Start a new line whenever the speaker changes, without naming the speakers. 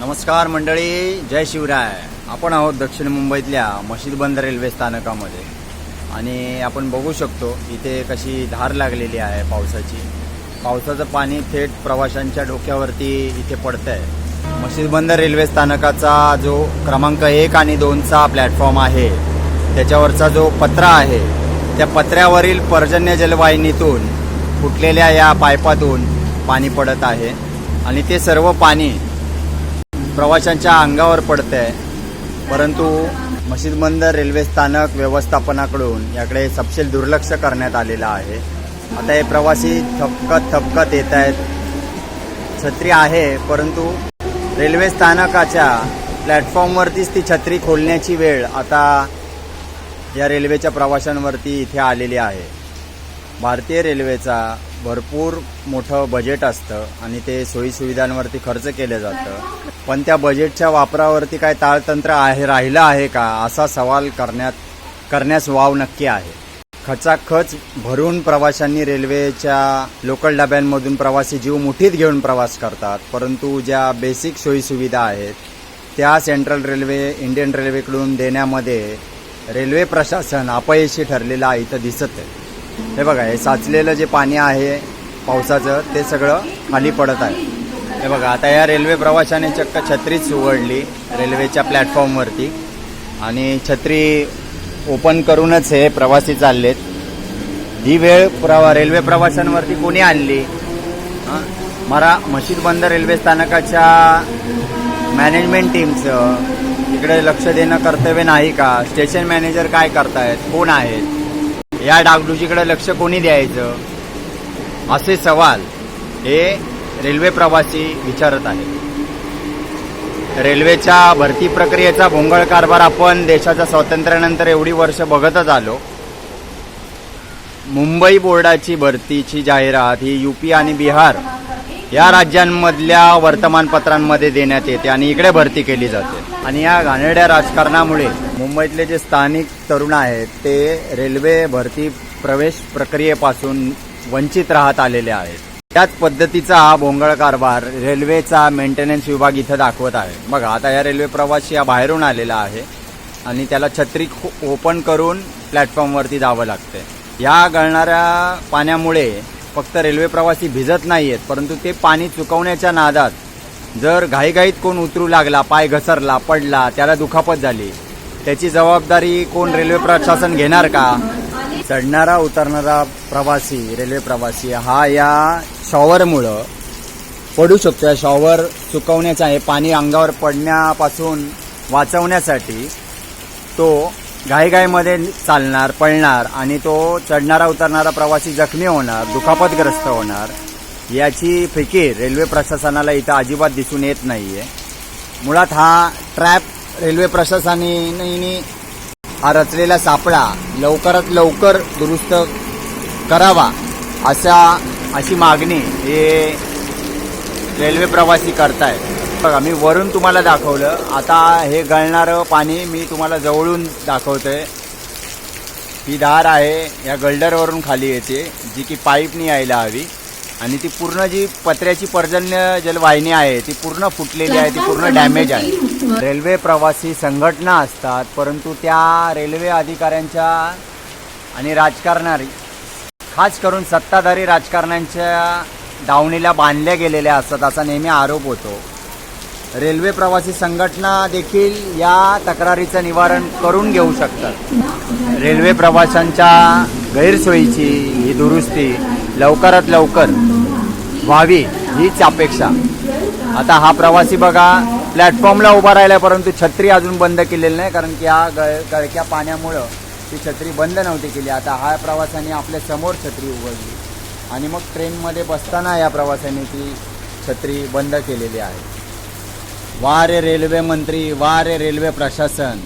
नमस्कार मंडळी जय शिवराय. आपण आहोत दक्षिण मुंबईतल्या मशीदबंद रेल्वे स्थानकामध्ये. आणि आपण बघू शकतो इथे कशी धार लागलेली आहे पावसाची. पावसाचं पाणी थेट प्रवाशांच्या डोक्यावरती इथे पडतं आहे मशीदबंद रेल्वे स्थानकाचा जो क्रमांक एक आणि दोनचा प्लॅटफॉर्म आहे त्याच्यावरचा जो पत्रा आहे त्या पत्र्यावरील पर्जन्य जलवाहिनीतून फुटलेल्या या पाईपातून पाणी पडत आहे. आणि ते सर्व पाणी प्रवाशांच्या अंगावर पडत आहे परंतु मशीदबंद रेल्वे स्थानक व्यवस्थापनाकडून याकडे सपशेल दुर्लक्ष करण्यात आलेलं आहे. आता हे प्रवासी थपकत थपकत येत आहेत. छत्री आहे परंतु रेल्वे स्थानकाच्या प्लॅटफॉर्मवरतीच ती छत्री खोलण्याची वेळ आता या रेल्वेच्या प्रवाशांवरती इथे आलेली आहे. भारतीय रेल्वेचा भरपूर मोठं बजेट असतं आणि ते सोयीसुविधांवरती खर्च केलं जातं. पण त्या बजेटच्या वापरावरती काय ताळतंत्र आहे राहिलं आहे का? असा सवाल करण्यात करण्यास वाव नक्की आहे. खचाखच भरून प्रवाशांनी रेल्वेच्या लोकल डब्यांमधून प्रवासी जीव मुठीत घेऊन प्रवास करतात परंतु ज्या बेसिक सोयीसुविधा आहेत त्या सेंट्रल रेल्वे इंडियन रेल्वेकडून देण्यामध्ये रेल्वे प्रशासन अपयशी ठरलेलं इथं दिसत आहे हे बघा हे साचलेलं जे पाणी आहे पावसाचं ते सगळं खाली पडत आहे. हे बघा आता या रेल्वे प्रवाशाने चक्क छत्रीच उघडली रेल्वेच्या प्लॅटफॉर्मवरती. आणि छत्री ओपन करूनच हे प्रवासी चाललेत. ही वेळ प्रवा रेल्वे प्रवाशांवरती कोणी आणली? मरा मरा मशीदबंद रेल्वे स्थानकाच्या मॅनेजमेंट टीमचं इकडे लक्ष देणं कर्तव्य नाही का? स्टेशन मॅनेजर काय करतायत? कोण आहेत? या डागडुजीकडे लक्ष कोणी द्यायचं? असे सवाल हे रेल्वे प्रवासी विचारत आहे रेल्वेच्या भरती प्रक्रियेचा भोंगळ कारभार आपण देशाच्या स्वातंत्र्यानंतर एवढी वर्ष बघतच आलो. मुंबई बोर्डाची भरतीची जाहिरात ही युपी आणि बिहार या राज्यांमधल्या वर्तमानपत्रांमध्ये देण्यात येते आणि इकडे भरती केली जाते. आणि या घाणेरड्या राजकारणामुळे मुंबईतले जे स्थानिक तरुण आहेत ते रेल्वे भरती प्रवेश प्रक्रियेपासून वंचित राहत आलेले आहेत. त्याच पद्धतीचा हा भोंगळ कारभार रेल्वेचा मेंटेनन्स विभाग इथं दाखवत आहे. बघा आता या रेल्वे प्रवासी या बाहेरून आलेला आहे आणि त्याला छत्री ओपन करून प्लॅटफॉर्मवरती जावं लागते या गळणाऱ्या पाण्यामुळे फक्त रेल्वे प्रवासी भिजत नाही आहेत परंतु ते पाणी चुकवण्याच्या नादात जर घाईघाईत कोण उतरू लागला पाय घसरला पडला त्याला दुखापत झाली त्याची जबाबदारी कोण रेल्वे प्रशासन घेणार का? चढणारा उतरणारा प्रवासी रेल्वे प्रवासी हा या शॉवरमुळं पडू शकतो. या शॉवर चुकवण्याचा आहे. पाणी अंगावर पडण्यापासून वाचवण्यासाठी तो घाईघाईमध्ये चालणार पळणार आणि तो चढणारा उतरणारा प्रवासी जखमी होणार दुखापतग्रस्त होणार. याची फिकीर रेल्वे प्रशासनाला इथं अजिबात दिसून येत नाही आहे मुळात हा ट्रॅप रेल्वे प्रशासनाने हा रचलेला सापळा लवकरात लवकर दुरुस्त करावा असा अशी मागणी हे रेल्वे प्रवासी करतायत. बघा मी वरून तुम्हाला दाखवलं. आता हे गळणारं पाणी मी तुम्हाला जवळून दाखवतोय. ही धार आहे या गल्डरवरून खाली येते जी की पाईपनी यायला हवी. आणि ती पूर्ण जी पत्र्याची पर्जन्य जलवाहिनी आहे ती पूर्ण फुटलेली आहे ती पूर्ण डॅमेज आहे. रेल्वे प्रवासी संघटना असतात परंतु त्या रेल्वे अधिकाऱ्यांच्या आणि राजकारणारी खास करून सत्ताधारी राजकारण्यांच्या दावणीला बांधल्या गेलेल्या असतात असा नेहमी आरोप होतो. रेल्वे प्रवासी संघटना देखील या तक्रारीचं निवारण करून घेऊ शकतात. रेल्वे प्रवाशांच्या गैरसोयीची ही दुरुस्ती लवकरात लवकर व्हावी हीच अपेक्षा. आता हा प्रवासी बघा प्लॅटफॉर्मला उभा राहिला परंतु छत्री अजून बंद केलेली नाही कारण की या गळ गळक्या पाण्यामुळं ती छत्री बंद नव्हती केली. आता हा प्रवाशाने आपल्यासमोर छत्री उघडली. आणि मग ट्रेनमध्ये बसताना या प्रवाशाने ती छत्री बंद केलेली आहे. वा रे रेल्वे मंत्री वा रे रेल्वे प्रशासन.